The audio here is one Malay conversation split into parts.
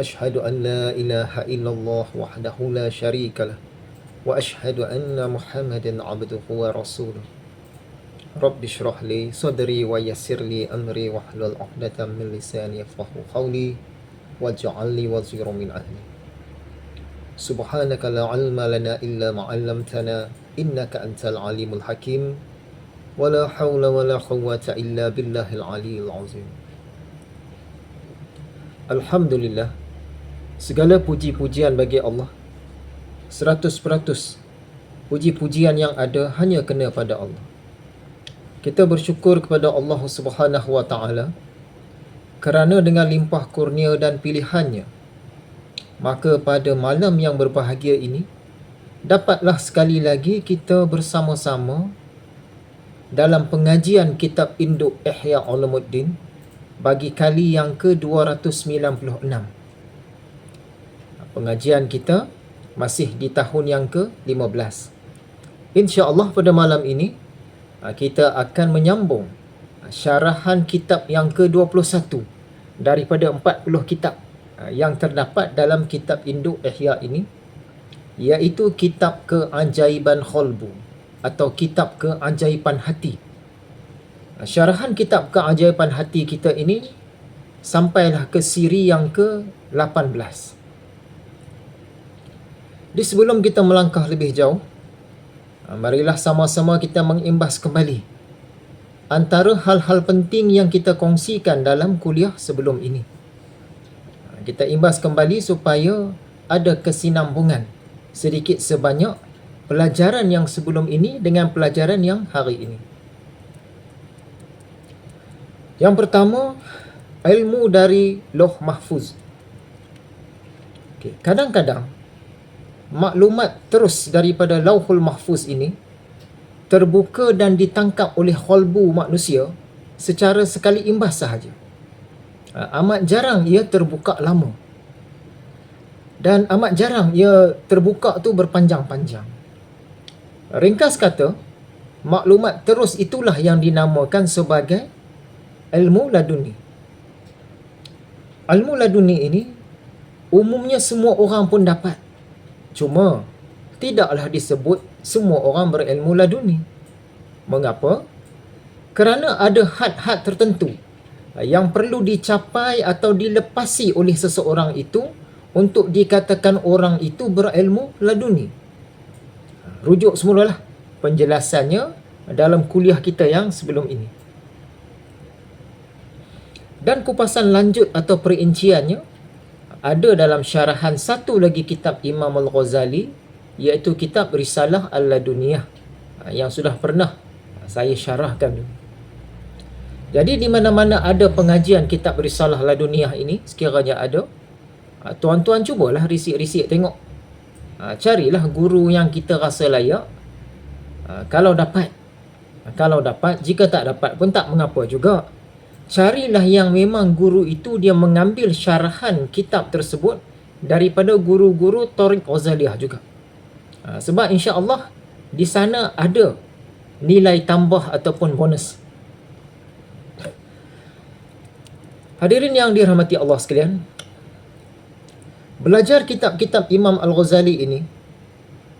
أشهد أن لا إله إلا الله وحده لا شريك له وأشهد أن محمدا عبده ورسوله. رب اشرح لي صدري ويسر لي أمري واحلل عقدة من لساني يفقه قولي واجعل لي وزيرا من أهلي. سبحانك لا علم لنا إلا ما علمتنا إنك أنت العليم الحكيم. ولا حول ولا قوة إلا بالله العلي العظيم. Alhamdulillah Segala puji-pujian bagi Allah Seratus peratus Puji-pujian yang ada hanya kena pada Allah Kita bersyukur kepada Allah Subhanahu Wa Taala Kerana dengan limpah kurnia dan pilihannya Maka pada malam yang berbahagia ini Dapatlah sekali lagi kita bersama-sama Dalam pengajian kitab Induk Ihya Ulumuddin bagi kali yang ke-296. Pengajian kita masih di tahun yang ke-15. Insya-Allah pada malam ini kita akan menyambung syarahan kitab yang ke-21 daripada 40 kitab yang terdapat dalam kitab Induk Ihya ini iaitu kitab Keajaiban Khalbu atau kitab Keajaiban Hati syarahan kitab keajaiban hati kita ini sampailah ke siri yang ke-18. Di sebelum kita melangkah lebih jauh, ah, marilah sama-sama kita mengimbas kembali antara hal-hal penting yang kita kongsikan dalam kuliah sebelum ini. Ah, kita imbas kembali supaya ada kesinambungan sedikit sebanyak pelajaran yang sebelum ini dengan pelajaran yang hari ini. Yang pertama, ilmu dari loh mahfuz. Okay. Kadang-kadang, maklumat terus daripada lauhul mahfuz ini terbuka dan ditangkap oleh kolbu manusia secara sekali imbas sahaja. Ha, amat jarang ia terbuka lama. Dan amat jarang ia terbuka tu berpanjang-panjang. Ringkas kata, maklumat terus itulah yang dinamakan sebagai ilmu laduni. Ilmu laduni ini umumnya semua orang pun dapat. Cuma tidaklah disebut semua orang berilmu laduni. Mengapa? Kerana ada had-had tertentu yang perlu dicapai atau dilepasi oleh seseorang itu untuk dikatakan orang itu berilmu laduni. Rujuk semulalah penjelasannya dalam kuliah kita yang sebelum ini. Dan kupasan lanjut atau perinciannya ada dalam syarahan satu lagi kitab Imam Al-Ghazali iaitu kitab Risalah Al-Laduniyah ha, yang sudah pernah saya syarahkan Jadi di mana-mana ada pengajian kitab Risalah Laduniyah ini sekiranya ada ha, tuan-tuan cubalah risik-risik tengok. Ha, carilah guru yang kita rasa layak. Kalau dapat kalau dapat jika tak dapat pun tak mengapa juga carilah yang memang guru itu dia mengambil syarahan kitab tersebut daripada guru-guru Tariq Ghazaliyah juga. Ha, sebab insya-Allah di sana ada nilai tambah ataupun bonus. Hadirin yang dirahmati Allah sekalian, belajar kitab-kitab Imam Al-Ghazali ini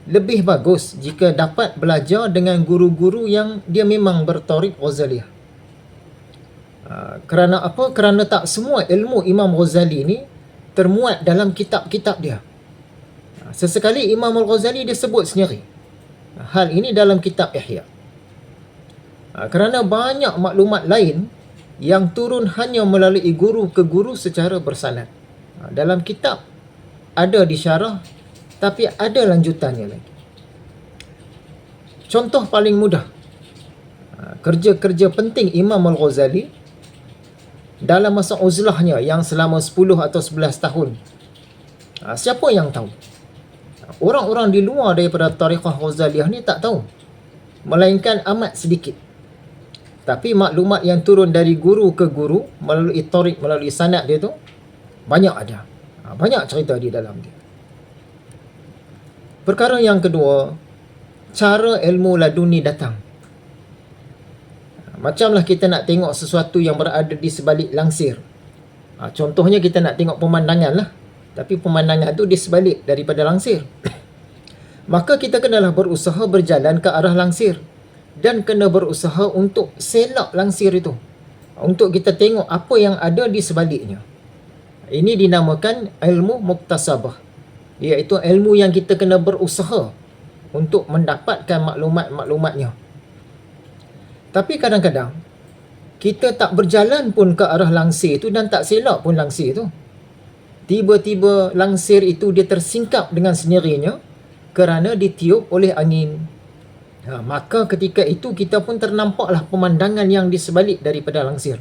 lebih bagus jika dapat belajar dengan guru-guru yang dia memang bertarik Ghazaliyah. Ah, kerana apa? Kerana tak semua ilmu Imam Ghazali ni termuat dalam kitab-kitab dia. Ah, sesekali Imam Al-Ghazali dia sebut sendiri. Ah, hal ini dalam kitab Ihya. Kerana banyak maklumat lain yang turun hanya melalui guru ke guru secara bersanad. Dalam kitab ada disyarah tapi ada lanjutannya lagi. Contoh paling mudah. Kerja-kerja penting Imam Al-Ghazali dalam masa uzlahnya yang selama 10 atau 11 tahun. Ha, siapa yang tahu? Orang-orang di luar daripada tarikhah Ghazaliyah ni tak tahu. Melainkan amat sedikit. Tapi maklumat yang turun dari guru ke guru melalui tarik, melalui sanad dia tu banyak ada. Ha, banyak cerita di dalam dia. Perkara yang kedua, cara ilmu laduni datang. Macamlah kita nak tengok sesuatu yang berada di sebalik langsir. Ha, contohnya kita nak tengok pemandangan lah. Tapi pemandangan tu dia sebalik daripada langsir. Maka kita kenalah berusaha berjalan ke arah langsir dan kena berusaha untuk selak langsir itu. Untuk kita tengok apa yang ada di sebaliknya. Ini dinamakan ilmu muktasabah. Iaitu ilmu yang kita kena berusaha untuk mendapatkan maklumat-maklumatnya. Tapi kadang-kadang kita tak berjalan pun ke arah langsir itu dan tak selak pun langsir itu. Tiba-tiba langsir itu dia tersingkap dengan sendirinya kerana ditiup oleh angin. Ha, maka ketika itu kita pun ternampaklah pemandangan yang di sebalik daripada langsir.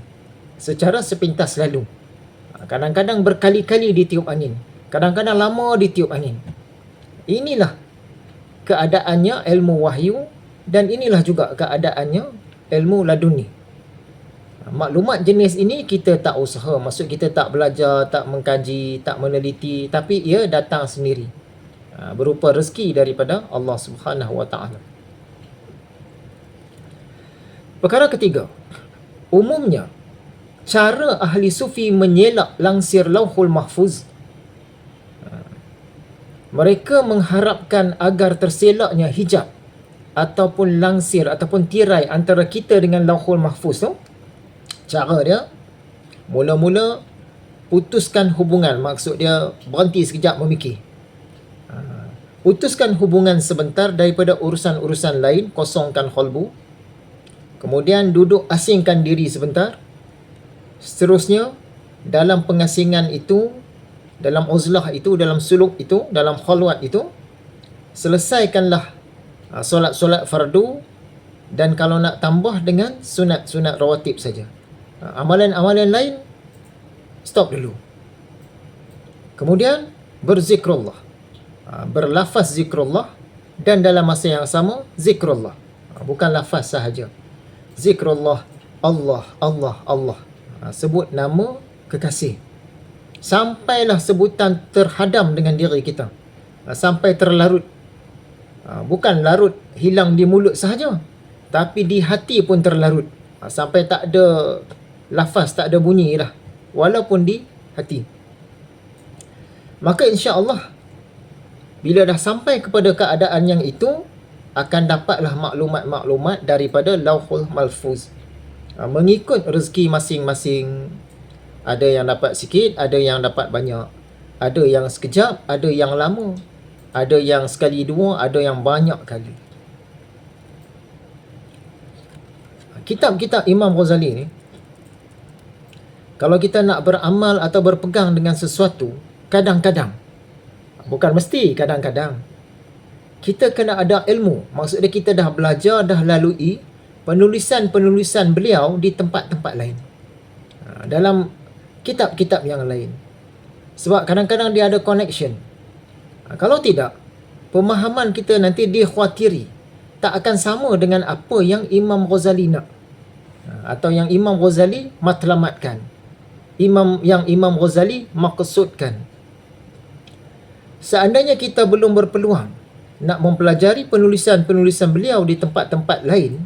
Secara sepintas lalu. Ha, kadang-kadang berkali-kali ditiup angin. Kadang-kadang lama ditiup angin. Inilah keadaannya ilmu wahyu dan inilah juga keadaannya ilmu laduni. Ha, maklumat jenis ini kita tak usaha. Maksud kita tak belajar, tak mengkaji, tak meneliti. Tapi ia datang sendiri. Berupa rezeki daripada Allah Subhanahu Wa Taala. Perkara ketiga, umumnya cara ahli sufi menyelak langsir lauhul mahfuz mereka mengharapkan agar terselaknya hijab ataupun langsir ataupun tirai antara kita dengan lauhul mahfuz tu cara dia mula-mula putuskan hubungan maksud dia berhenti sekejap memikir ha. putuskan hubungan sebentar daripada urusan-urusan lain kosongkan kolbu Kemudian duduk asingkan diri sebentar. Seterusnya, dalam pengasingan itu, dalam uzlah itu, dalam suluk itu, dalam khalwat itu, selesaikanlah solat-solat fardu dan kalau nak tambah dengan sunat-sunat rawatib saja. Amalan-amalan lain, stop dulu. Kemudian, berzikrullah. Uh, berlafaz zikrullah dan dalam masa yang sama, zikrullah. Bukan lafaz sahaja zikrullah Allah Allah Allah sebut nama kekasih sampailah sebutan terhadam dengan diri kita sampai terlarut bukan larut hilang di mulut sahaja tapi di hati pun terlarut. Ha, sampai tak ada lafaz tak ada bunyi lah walaupun di hati. Maka insya Allah bila dah sampai kepada keadaan yang itu akan dapatlah maklumat-maklumat daripada lauhul malfuz. Ha, mengikut rezeki masing-masing. Ada yang dapat sikit ada yang dapat banyak. Ada yang sekejap ada yang lama ada yang sekali dua ada yang banyak kali kitab-kitab Imam Ghazali ni kalau kita nak beramal atau berpegang dengan sesuatu kadang-kadang bukan mesti kadang-kadang kita kena ada ilmu. Maksudnya kita dah belajar, dah lalui penulisan-penulisan beliau di tempat-tempat lain. Ha, dalam kitab-kitab yang lain. Sebab kadang-kadang dia ada connection. Ha, kalau tidak, pemahaman kita nanti dikhawatiri. Tak akan sama dengan apa yang Imam Ghazali nak. Ha, atau yang Imam Ghazali matlamatkan. Imam yang Imam Ghazali maksudkan. Seandainya kita belum berpeluang nak mempelajari penulisan-penulisan beliau di tempat-tempat lain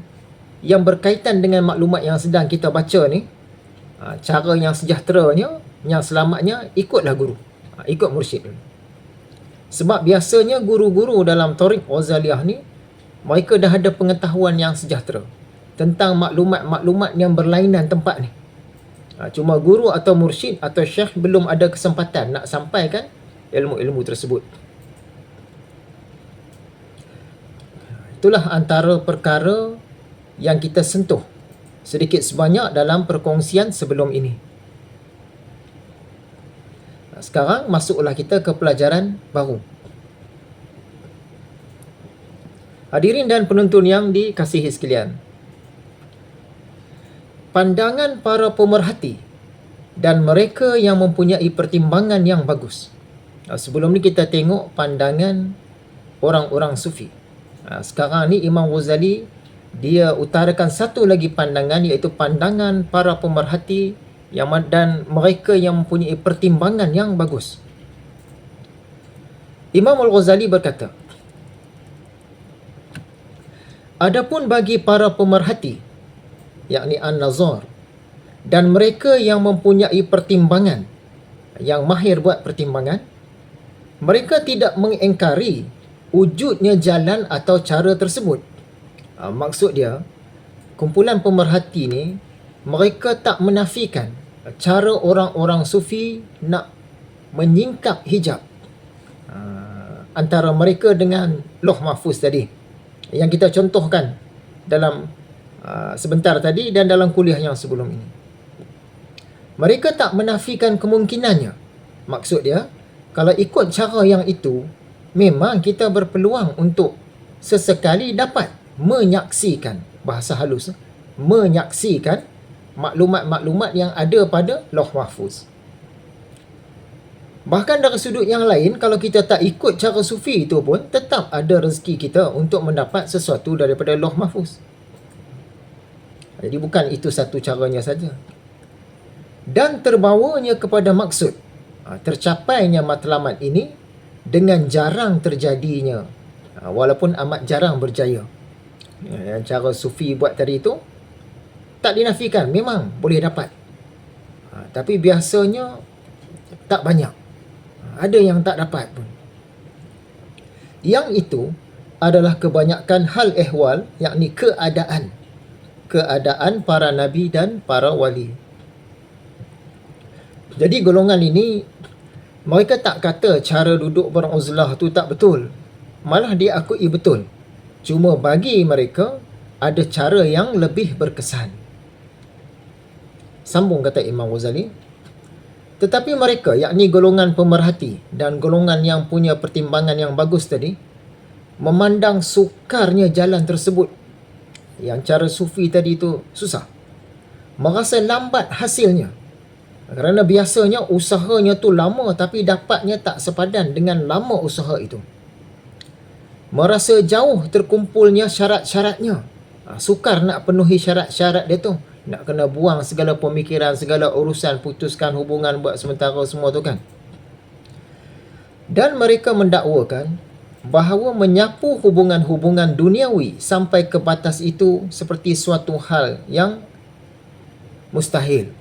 yang berkaitan dengan maklumat yang sedang kita baca ni ha, cara yang sejahteranya yang selamatnya ikutlah guru ikut mursyid dulu sebab biasanya guru-guru dalam Tariq Ghazaliyah ni mereka dah ada pengetahuan yang sejahtera tentang maklumat-maklumat yang berlainan tempat ni ha, cuma guru atau mursyid atau syekh belum ada kesempatan nak sampaikan ilmu-ilmu tersebut itulah antara perkara yang kita sentuh sedikit sebanyak dalam perkongsian sebelum ini. Sekarang masuklah kita ke pelajaran baru. Hadirin dan penonton yang dikasihi sekalian. Pandangan para pemerhati dan mereka yang mempunyai pertimbangan yang bagus. Sebelum ni kita tengok pandangan orang-orang sufi. Ha, sekarang ni Imam Ghazali dia utarakan satu lagi pandangan iaitu pandangan para pemerhati yang dan mereka yang mempunyai pertimbangan yang bagus. Imam Al-Ghazali berkata, Adapun bagi para pemerhati, yakni An-Nazar, dan mereka yang mempunyai pertimbangan, yang mahir buat pertimbangan, mereka tidak mengingkari wujudnya jalan atau cara tersebut. Ha, maksud dia, kumpulan pemerhati ni, mereka tak menafikan cara orang-orang sufi nak menyingkap hijab ha, antara mereka dengan loh mahfuz tadi. Yang kita contohkan dalam uh, sebentar tadi dan dalam kuliah yang sebelum ini. Mereka tak menafikan kemungkinannya. Maksud dia, kalau ikut cara yang itu, memang kita berpeluang untuk sesekali dapat menyaksikan bahasa halus menyaksikan maklumat-maklumat yang ada pada Lauh Mahfuz. Bahkan dari sudut yang lain, kalau kita tak ikut cara sufi itu pun, tetap ada rezeki kita untuk mendapat sesuatu daripada Lauh Mahfuz. Jadi bukan itu satu caranya saja. Dan terbawanya kepada maksud, ha, tercapainya matlamat ini dengan jarang terjadinya ha, walaupun amat jarang berjaya ya, yang cara sufi buat tadi itu tak dinafikan memang boleh dapat ha, tapi biasanya tak banyak ada yang tak dapat pun yang itu adalah kebanyakan hal ehwal yakni keadaan keadaan para nabi dan para wali jadi golongan ini mereka tak kata cara duduk beruzlah tu tak betul. Malah dia akui betul. Cuma bagi mereka ada cara yang lebih berkesan. Sambung kata Imam Ghazali. Tetapi mereka yakni golongan pemerhati dan golongan yang punya pertimbangan yang bagus tadi memandang sukarnya jalan tersebut yang cara sufi tadi tu susah. Merasa lambat hasilnya kerana biasanya usahanya tu lama tapi dapatnya tak sepadan dengan lama usaha itu. Merasa jauh terkumpulnya syarat-syaratnya. Ha, sukar nak penuhi syarat-syarat dia tu. Nak kena buang segala pemikiran, segala urusan, putuskan hubungan buat sementara semua tu kan. Dan mereka mendakwakan bahawa menyapu hubungan-hubungan duniawi sampai ke batas itu seperti suatu hal yang mustahil.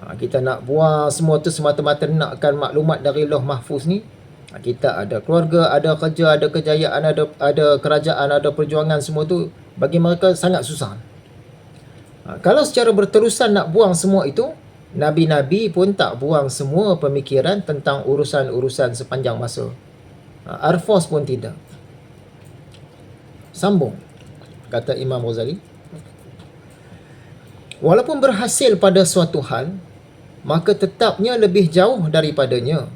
Ha, kita nak buang semua tu semata-mata nakkan maklumat dari loh mahfuz ni. Ha, kita ada keluarga, ada kerja, ada kejayaan, ada ada kerajaan, ada perjuangan semua tu bagi mereka sangat susah. Ha, kalau secara berterusan nak buang semua itu, Nabi-Nabi pun tak buang semua pemikiran tentang urusan-urusan sepanjang masa. Arfos pun tidak. Sambung, kata Imam Ghazali. Walaupun berhasil pada suatu hal, maka tetapnya lebih jauh daripadanya.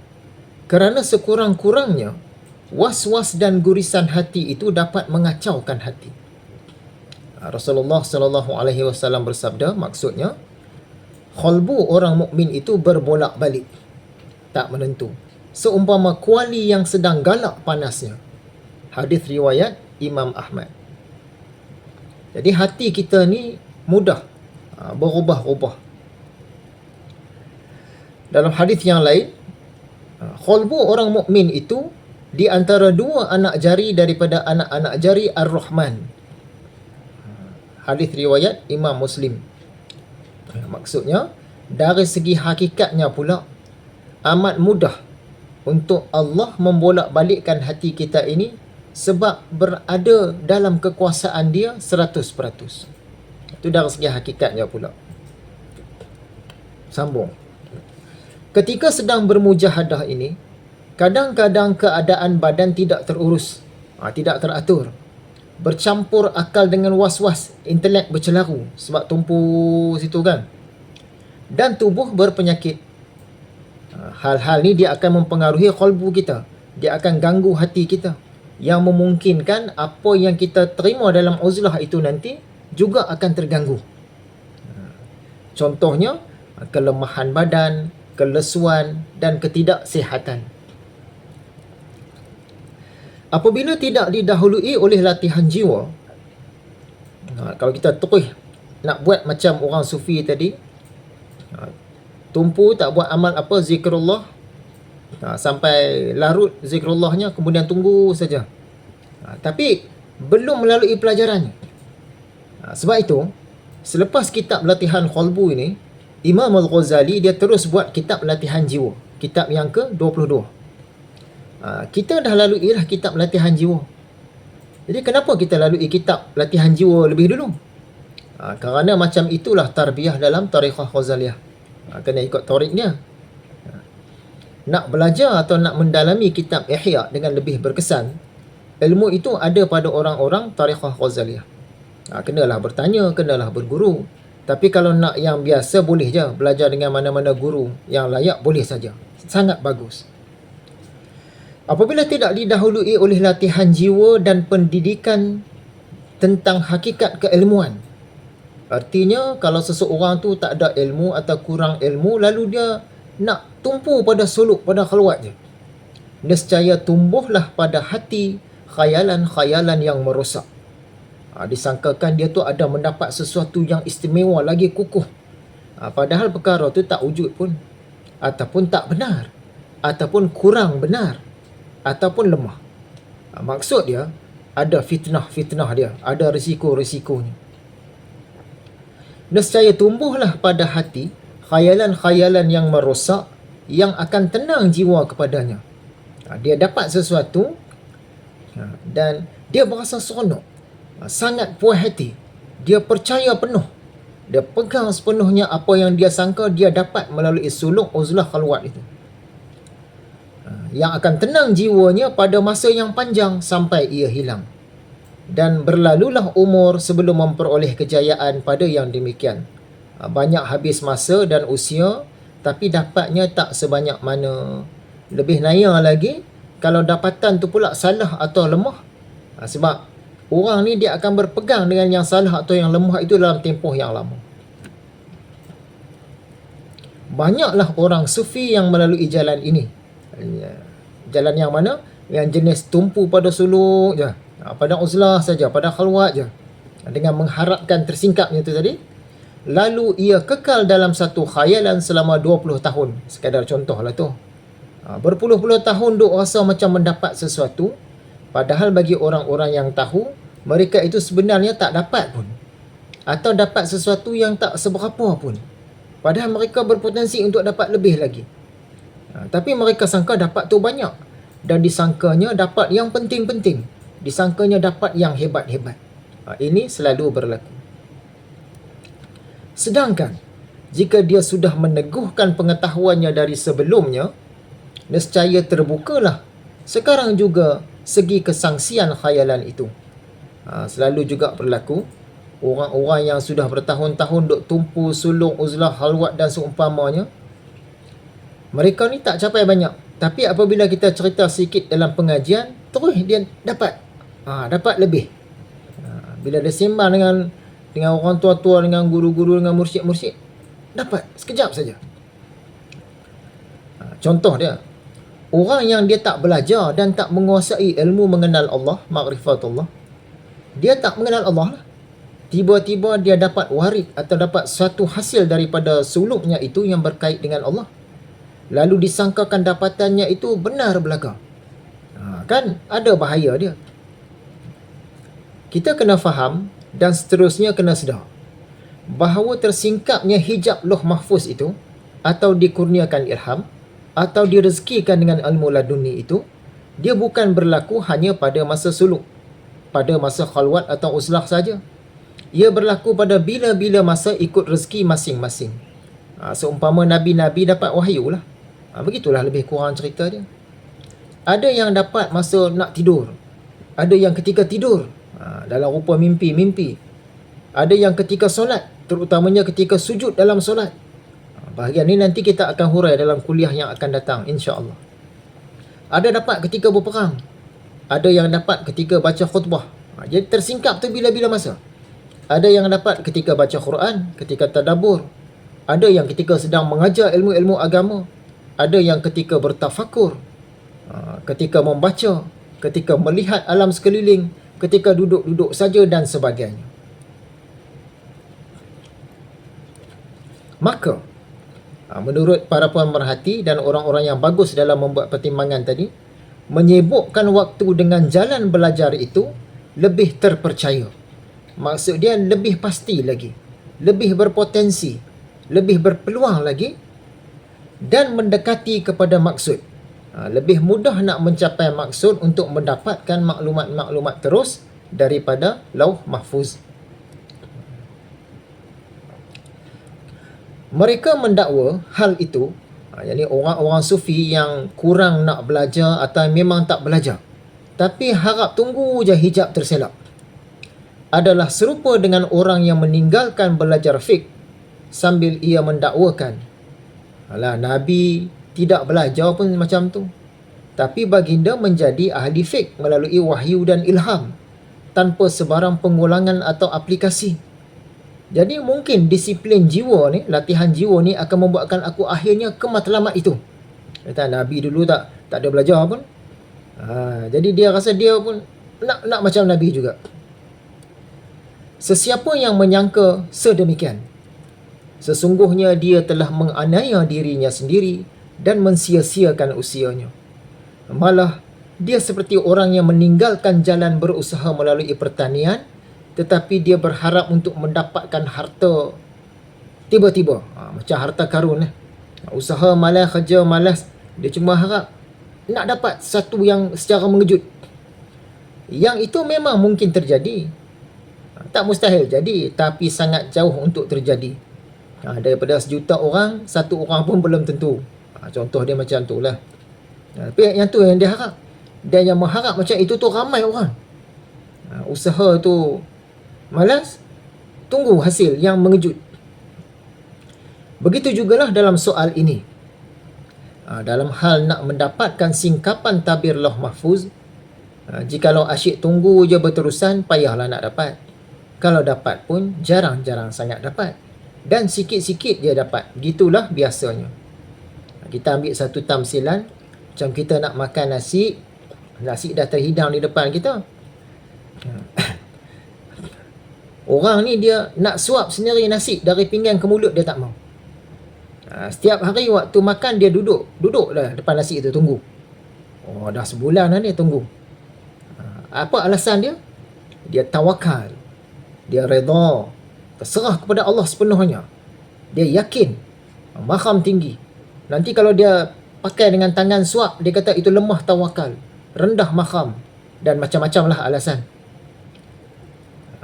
Kerana sekurang-kurangnya, was-was dan gurisan hati itu dapat mengacaukan hati. Rasulullah sallallahu alaihi wasallam bersabda, maksudnya qalbu orang mukmin itu berbolak-balik, tak menentu. Seumpama kuali yang sedang galak panasnya. Hadis riwayat Imam Ahmad. Jadi hati kita ni mudah ha, berubah-ubah dalam hadis yang lain khalbu orang mukmin itu di antara dua anak jari daripada anak-anak jari Ar-Rahman hadis riwayat Imam Muslim maksudnya dari segi hakikatnya pula amat mudah untuk Allah membolak-balikkan hati kita ini sebab berada dalam kekuasaan dia 100%. Itu dari segi hakikatnya pula. Sambung. Ketika sedang bermujahadah ini, kadang-kadang keadaan badan tidak terurus, ha, tidak teratur. Bercampur akal dengan was-was, intelek bercelaru sebab tumpu situ kan. Dan tubuh berpenyakit. Ha, hal-hal ni dia akan mempengaruhi kolbu kita. Dia akan ganggu hati kita. Yang memungkinkan apa yang kita terima dalam uzlah itu nanti juga akan terganggu. Ha, contohnya, kelemahan badan, kelesuan dan ketidaksihatan. Apabila tidak didahului oleh latihan jiwa, ha, kalau kita terus nak buat macam orang sufi tadi, ha, tumpu tak buat amal apa zikrullah, ha, sampai larut zikrullahnya kemudian tunggu saja. Ha, tapi belum melalui pelajarannya. Ha, sebab itu, selepas kitab latihan qalbu ini, Imam Al-Ghazali dia terus buat kitab latihan jiwa. Kitab yang ke-22. Ha, kita dah lalui lah kitab latihan jiwa. Jadi kenapa kita lalui kitab latihan jiwa lebih dulu? Ha, kerana macam itulah tarbiyah dalam tarikhah Ghazaliyah. Ha, kena ikut tariknya. Ha, nak belajar atau nak mendalami kitab Ihya dengan lebih berkesan, ilmu itu ada pada orang-orang tarikhah Ghazaliyah. Ha, kenalah bertanya, kenalah berguru. Tapi kalau nak yang biasa boleh je belajar dengan mana-mana guru yang layak boleh saja. Sangat bagus. Apabila tidak didahului oleh latihan jiwa dan pendidikan tentang hakikat keilmuan. Artinya kalau seseorang tu tak ada ilmu atau kurang ilmu lalu dia nak tumpu pada suluk pada khalwat je. Nescaya tumbuhlah pada hati khayalan-khayalan yang merosak. Ha, disangkakan dia tu ada mendapat sesuatu yang istimewa lagi kukuh. Ha, padahal perkara tu tak wujud pun. Ataupun tak benar. Ataupun kurang benar ataupun lemah. Ha, maksud dia ada fitnah-fitnah dia, ada risiko-risikonya. Nescaya tumbuhlah pada hati khayalan-khayalan yang merosak yang akan tenang jiwa kepadanya. Ha, dia dapat sesuatu ha, dan dia berasa seronok. Sangat puas hati. Dia percaya penuh. Dia pegang sepenuhnya apa yang dia sangka dia dapat melalui suluk uzlah khalwat itu yang akan tenang jiwanya pada masa yang panjang sampai ia hilang. Dan berlalulah umur sebelum memperoleh kejayaan pada yang demikian. Banyak habis masa dan usia tapi dapatnya tak sebanyak mana. Lebih naya lagi kalau dapatan tu pula salah atau lemah. Ha, sebab orang ni dia akan berpegang dengan yang salah atau yang lemah itu dalam tempoh yang lama. Banyaklah orang sufi yang melalui jalan ini. Jalan yang mana? Yang jenis tumpu pada suluk je. Ha, pada uzlah saja, pada khalwat je. Dengan mengharapkan tersingkapnya tu tadi. Lalu ia kekal dalam satu khayalan selama 20 tahun. Sekadar contoh lah tu. Ha, berpuluh-puluh tahun duk rasa macam mendapat sesuatu. Padahal bagi orang-orang yang tahu, mereka itu sebenarnya tak dapat pun. Atau dapat sesuatu yang tak seberapa pun. Padahal mereka berpotensi untuk dapat lebih lagi. Ha, tapi mereka sangka dapat tu banyak dan disangkanya dapat yang penting-penting. Disangkanya dapat yang hebat-hebat. Ha, ini selalu berlaku. Sedangkan jika dia sudah meneguhkan pengetahuannya dari sebelumnya, nescaya terbukalah sekarang juga segi kesangsian khayalan itu. Ha, selalu juga berlaku orang-orang yang sudah bertahun-tahun duk tumpu sulung uzlah halwat dan seumpamanya mereka ni tak capai banyak. Tapi apabila kita cerita sikit dalam pengajian, terus dia dapat. Ha, dapat lebih. Ha, bila dia sembang dengan dengan orang tua-tua, dengan guru-guru, dengan mursyid-mursyid, dapat sekejap saja. Ha, contoh dia, orang yang dia tak belajar dan tak menguasai ilmu mengenal Allah, makrifatullah, dia tak mengenal Allah lah. Tiba-tiba dia dapat warid atau dapat satu hasil daripada suluknya itu yang berkait dengan Allah lalu disangkakan dapatannya itu benar belaka. Ha, kan ada bahaya dia. Kita kena faham dan seterusnya kena sedar bahawa tersingkapnya hijab loh mahfuz itu atau dikurniakan ilham atau direzekikan dengan ilmu laduni itu dia bukan berlaku hanya pada masa suluk pada masa khalwat atau uslah saja ia berlaku pada bila-bila masa ikut rezeki masing-masing ha, seumpama nabi-nabi dapat wahyu lah Ha, begitulah lebih kurang cerita dia. Ada yang dapat masa nak tidur. Ada yang ketika tidur. Ha, dalam rupa mimpi-mimpi. Ada yang ketika solat. Terutamanya ketika sujud dalam solat. Ha, bahagian ini nanti kita akan hurai dalam kuliah yang akan datang. InsyaAllah. Ada dapat ketika berperang. Ada yang dapat ketika baca khutbah. Ha, jadi tersingkap tu bila-bila masa. Ada yang dapat ketika baca Quran. Ketika tadabur. Ada yang ketika sedang mengajar ilmu-ilmu agama ada yang ketika bertafakur, ha, ketika membaca, ketika melihat alam sekeliling, ketika duduk-duduk saja dan sebagainya. Maka, ha, menurut para pemerhati dan orang-orang yang bagus dalam membuat pertimbangan tadi, menyebukkan waktu dengan jalan belajar itu lebih terpercaya. Maksud dia lebih pasti lagi, lebih berpotensi, lebih berpeluang lagi dan mendekati kepada maksud. Ha, lebih mudah nak mencapai maksud untuk mendapatkan maklumat-maklumat terus daripada lauh mahfuz. Mereka mendakwa hal itu, ha, yakni orang-orang sufi yang kurang nak belajar atau memang tak belajar. Tapi harap tunggu je hijab terselak. Adalah serupa dengan orang yang meninggalkan belajar fiqh sambil ia mendakwakan. Alah, Nabi tidak belajar pun macam tu. Tapi baginda menjadi ahli fiqh melalui wahyu dan ilham tanpa sebarang pengulangan atau aplikasi. Jadi mungkin disiplin jiwa ni, latihan jiwa ni akan membuatkan aku akhirnya ke matlamat itu. Kata Nabi dulu tak tak ada belajar pun. Ha, jadi dia rasa dia pun nak nak macam Nabi juga. Sesiapa yang menyangka sedemikian, sesungguhnya dia telah menganiaya dirinya sendiri dan mensia-siakan usianya. Malah, dia seperti orang yang meninggalkan jalan berusaha melalui pertanian tetapi dia berharap untuk mendapatkan harta tiba-tiba. Ha, macam harta karun. Eh. Usaha malas, kerja malas. Dia cuma harap nak dapat satu yang secara mengejut. Yang itu memang mungkin terjadi. Ha, tak mustahil jadi tapi sangat jauh untuk terjadi. Ha, daripada sejuta orang, satu orang pun belum tentu. Ha, contoh dia macam tu lah. Ha, tapi yang tu yang dia harap. Dan yang mengharap macam itu tu ramai orang. Ha, usaha tu malas. Tunggu hasil yang mengejut. Begitu jugalah dalam soal ini. Ha, dalam hal nak mendapatkan singkapan tabir loh mahfuz. Ha, jikalau asyik tunggu je berterusan, payahlah nak dapat. Kalau dapat pun, jarang-jarang sangat dapat. Dan sikit-sikit dia dapat. Gitulah biasanya. Kita ambil satu tamsilan. Macam kita nak makan nasi nasi dah terhidang di depan kita. Orang ni dia nak suap sendiri nasi dari pinggan ke mulut dia tak mau. Ha, setiap hari waktu makan dia duduk duduk dah depan nasi itu tunggu. Oh dah sebulan dah ni tunggu. Ha, apa alasan dia? Dia tawakal. Dia redha terserah kepada Allah sepenuhnya dia yakin makam tinggi Nanti kalau dia pakai dengan tangan suap, dia kata itu lemah tawakal, rendah makam dan macam-macam lah alasan.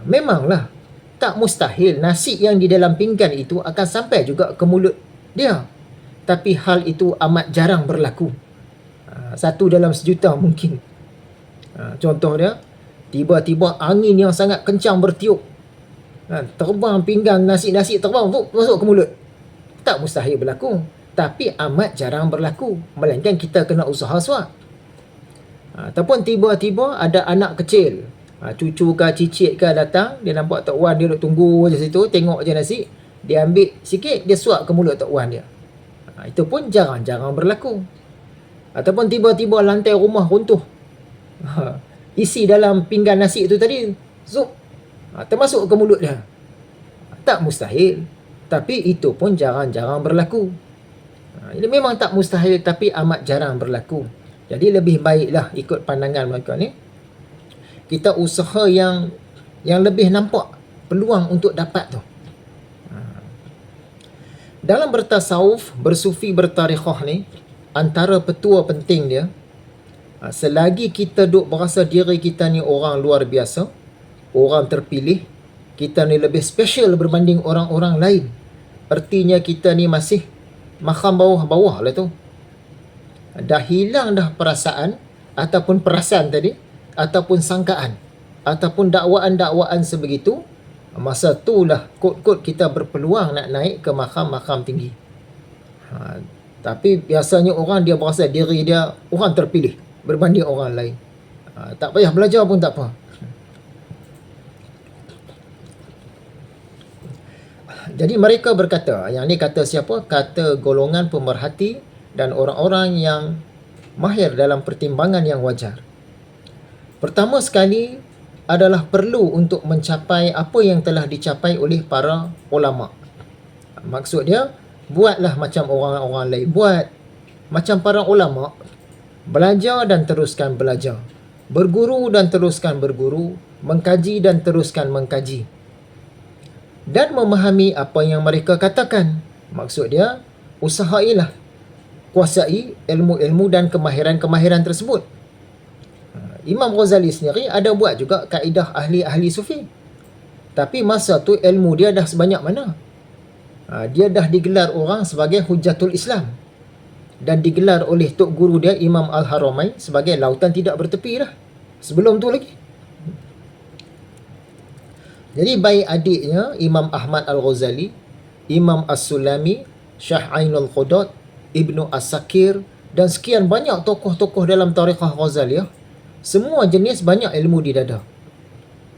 Memanglah, tak mustahil nasi yang di dalam pinggan itu akan sampai juga ke mulut dia. Tapi hal itu amat jarang berlaku. Ha, satu dalam sejuta mungkin. Ha, contoh dia, tiba-tiba angin yang sangat kencang bertiup. Ha, terbang pinggan nasi-nasi terbang tu masuk ke mulut. Tak mustahil berlaku tapi amat jarang berlaku. Melainkan kita kena usaha suap. Ha, ataupun tiba-tiba ada anak kecil. Ha, cucu ke cicit ke datang dia nampak Tok Wan dia duduk tunggu je situ tengok je nasi dia ambil sikit dia suap ke mulut Tok Wan dia. Ha, itu pun jarang-jarang berlaku. Ataupun tiba-tiba lantai rumah runtuh. Ha, isi dalam pinggan nasi itu tadi zup ha, termasuk ke mulut dia tak mustahil tapi itu pun jarang-jarang berlaku Ha, ini memang tak mustahil tapi amat jarang berlaku. Jadi lebih baiklah ikut pandangan mereka ni. Kita usaha yang yang lebih nampak peluang untuk dapat tu. Ha. Dalam bertasawuf, bersufi, bertarikhah ni, antara petua penting dia, selagi kita duk berasa diri kita ni orang luar biasa, orang terpilih, kita ni lebih special berbanding orang-orang lain. Artinya kita ni masih makam bawah-bawah lah tu. Dah hilang dah perasaan ataupun perasaan tadi ataupun sangkaan ataupun dakwaan-dakwaan sebegitu masa itulah kod-kod kita berpeluang nak naik ke makam-makam tinggi. Ha, tapi biasanya orang dia berasa diri dia orang terpilih berbanding orang lain. Ha, tak payah belajar pun tak apa. Jadi mereka berkata, yang ni kata siapa? Kata golongan pemerhati dan orang-orang yang mahir dalam pertimbangan yang wajar. Pertama sekali adalah perlu untuk mencapai apa yang telah dicapai oleh para ulama. Maksud dia, buatlah macam orang-orang lain buat. Macam para ulama, belajar dan teruskan belajar. Berguru dan teruskan berguru, mengkaji dan teruskan mengkaji dan memahami apa yang mereka katakan. Maksud dia, usahailah kuasai ilmu-ilmu dan kemahiran-kemahiran tersebut. Ha, Imam Ghazali sendiri ada buat juga kaedah ahli-ahli sufi. Tapi masa tu ilmu dia dah sebanyak mana? Ha, dia dah digelar orang sebagai Hujatul Islam. Dan digelar oleh Tok Guru dia Imam Al-Haramain sebagai lautan tidak bertepi dah. Sebelum tu lagi. Jadi baik adiknya Imam Ahmad Al-Ghazali, Imam As-Sulami, Syah Ainul Qudat, Ibnu As-Sakir dan sekian banyak tokoh-tokoh dalam tarikhah Ghazaliyah. Semua jenis banyak ilmu di dada.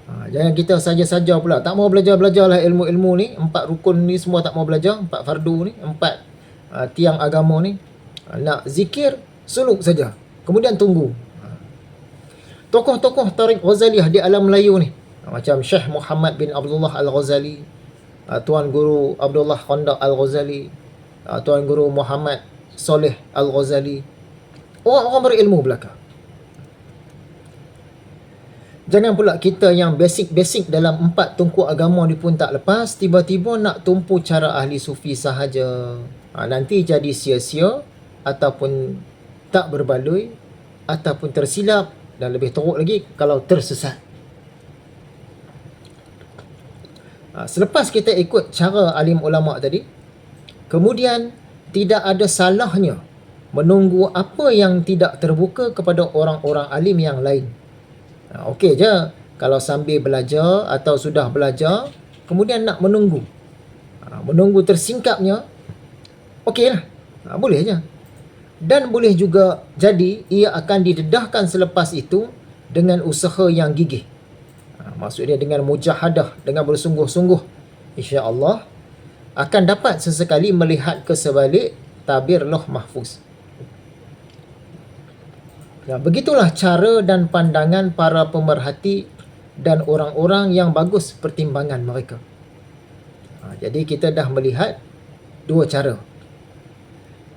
Ha, jangan kita saja-saja pula. Tak mau belajar-belajar lah ilmu-ilmu ni. Empat rukun ni semua tak mau belajar. Empat fardu ni. Empat uh, tiang agama ni. Uh, nak zikir, suluk saja. Kemudian tunggu. Ha. Tokoh-tokoh Tariq Ghazaliyah di alam Melayu ni. Macam Syekh Muhammad bin Abdullah Al-Ghazali. Uh, Tuan Guru Abdullah Khandak Al-Ghazali. Uh, Tuan Guru Muhammad Soleh Al-Ghazali. Orang-orang berilmu belakang. Jangan pula kita yang basic-basic dalam empat tungku agama ni pun tak lepas, tiba-tiba nak tumpu cara ahli sufi sahaja. Ha, nanti jadi sia-sia ataupun tak berbaloi ataupun tersilap dan lebih teruk lagi kalau tersesat. Ha, selepas kita ikut cara alim ulama tadi, kemudian tidak ada salahnya menunggu apa yang tidak terbuka kepada orang-orang alim yang lain. Ha, okey je kalau sambil belajar atau sudah belajar kemudian nak menunggu. Ha, menunggu tersingkapnya okeylah. Ha, boleh je. Dan boleh juga jadi ia akan didedahkan selepas itu dengan usaha yang gigih. Maksudnya dengan mujahadah, dengan bersungguh-sungguh insya-Allah akan dapat sesekali melihat ke sebalik tabir loh mahfuz. Ya, begitulah cara dan pandangan para pemerhati dan orang-orang yang bagus pertimbangan mereka. Ha, jadi kita dah melihat dua cara.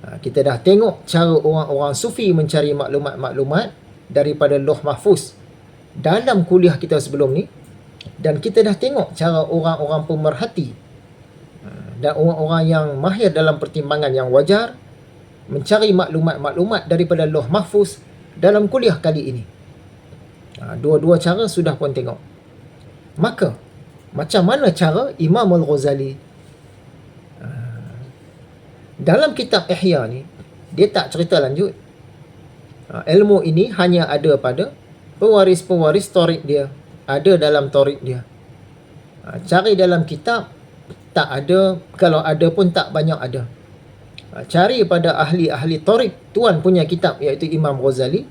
Ha, kita dah tengok cara orang-orang sufi mencari maklumat-maklumat daripada loh mahfuz dalam kuliah kita sebelum ni. Dan kita dah tengok cara orang-orang pemerhati ha, dan orang-orang yang mahir dalam pertimbangan yang wajar mencari maklumat-maklumat daripada loh mahfuz dalam kuliah kali ini. Ha, dua-dua cara sudah pun tengok. Maka, macam mana cara Imam Al-Ghazali ha, dalam kitab Ihya ni, dia tak cerita lanjut. Ilmu ini hanya ada pada pewaris-pewaris torik dia. Ada dalam torik dia. Cari dalam kitab, tak ada. Kalau ada pun tak banyak ada. Ha, cari pada ahli-ahli torik tuan punya kitab iaitu Imam Ghazali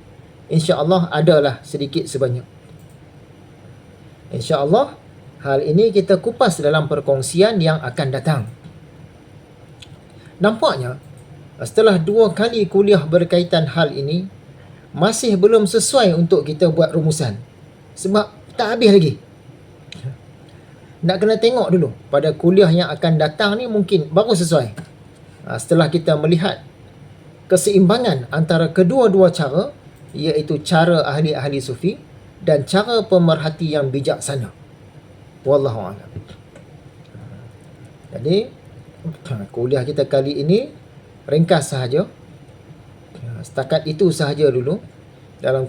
insya-Allah adalah sedikit sebanyak insya-Allah hal ini kita kupas dalam perkongsian yang akan datang nampaknya setelah dua kali kuliah berkaitan hal ini masih belum sesuai untuk kita buat rumusan. Sebab tak habis lagi. Nak kena tengok dulu. Pada kuliah yang akan datang ni mungkin baru sesuai. Ha, setelah kita melihat keseimbangan antara kedua-dua cara iaitu cara ahli-ahli sufi dan cara pemerhati yang bijaksana. Wallahu a'lam. Jadi kuliah kita kali ini ringkas sahaja setakat itu sahaja dulu dalam